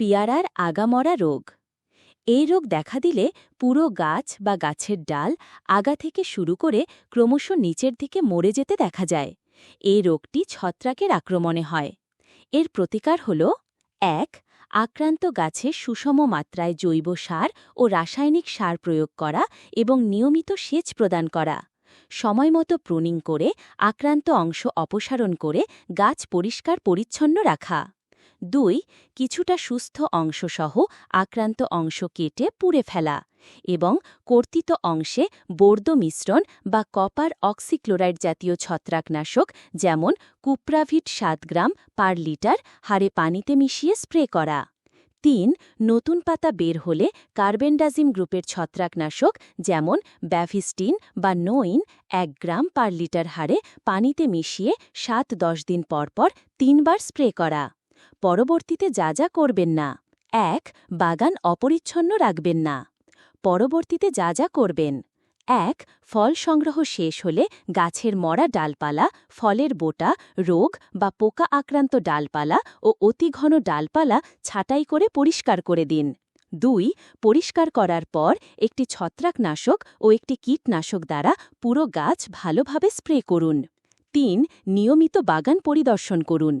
পিয়ারার আগামরা রোগ। এই রোগ দেখা দিলে পুরো গাছ বা গাছের ডাল আগা থেকে শুরু করে ক্রমশ নিচের দিকে মরে যেতে দেখা যায়। এই রোগটি ছত্রাকের আক্রমণে হয়। এর প্রতিকার হল, এক, আক্রান্ত গাছে সুষম মাত্রায় জৈব সার ও রাসায়নিক সার প্রয়োগ করা এবং নিয়মিত সেচ প্রদান করা। সময়মতো প্রুনিং করে আক্রান্ত অংশ অপসারণ করে গাছ পরিষ্কার পরিচ্ছন্ন রাখা। দুই, কিছুটা সুস্থ অংশসহ আক্রান্ত অংশ কেটে পুড়ে ফেলা এবং কর্তিত অংশে বর্দ মিশ্রণ বা কপার অক্সিক্লোরাইড জাতীয় ছত্রাকনাশক যেমন কুপ্রাভিট সাত গ্রাম পার লিটার হারে পানিতে মিশিয়ে স্প্রে করা। তিন, নতুন পাতা বের হলে কার্বেন্ডাজিম গ্রুপের ছত্রাকনাশক যেমন ব্যাভিস্টিন বা নোইন এক গ্রাম পার লিটার হারে পানিতে মিশিয়ে সাত দশ দিন পর পর তিনবার স্প্রে করা। পরবর্তীতে যা যা করবেন না। এক, বাগান অপরিচ্ছন্ন রাখবেন না। পরবর্তীতে যা যা করবেন। এক, ফল সংগ্রহ শেষ হলে গাছের মরা ডালপালা, ফলের বোটা, রোগ বা পোকা আক্রান্ত ডালপালা ও অতি ঘন ডালপালা ছাঁটাই করে পরিষ্কার করে দিন। দুই, পরিষ্কার করার পর একটি ছত্রাকনাশক ও একটি কীটনাশক দ্বারা পুরো গাছ ভালোভাবে স্প্রে করুন। তিন, নিয়মিত বাগান পরিদর্শন করুন।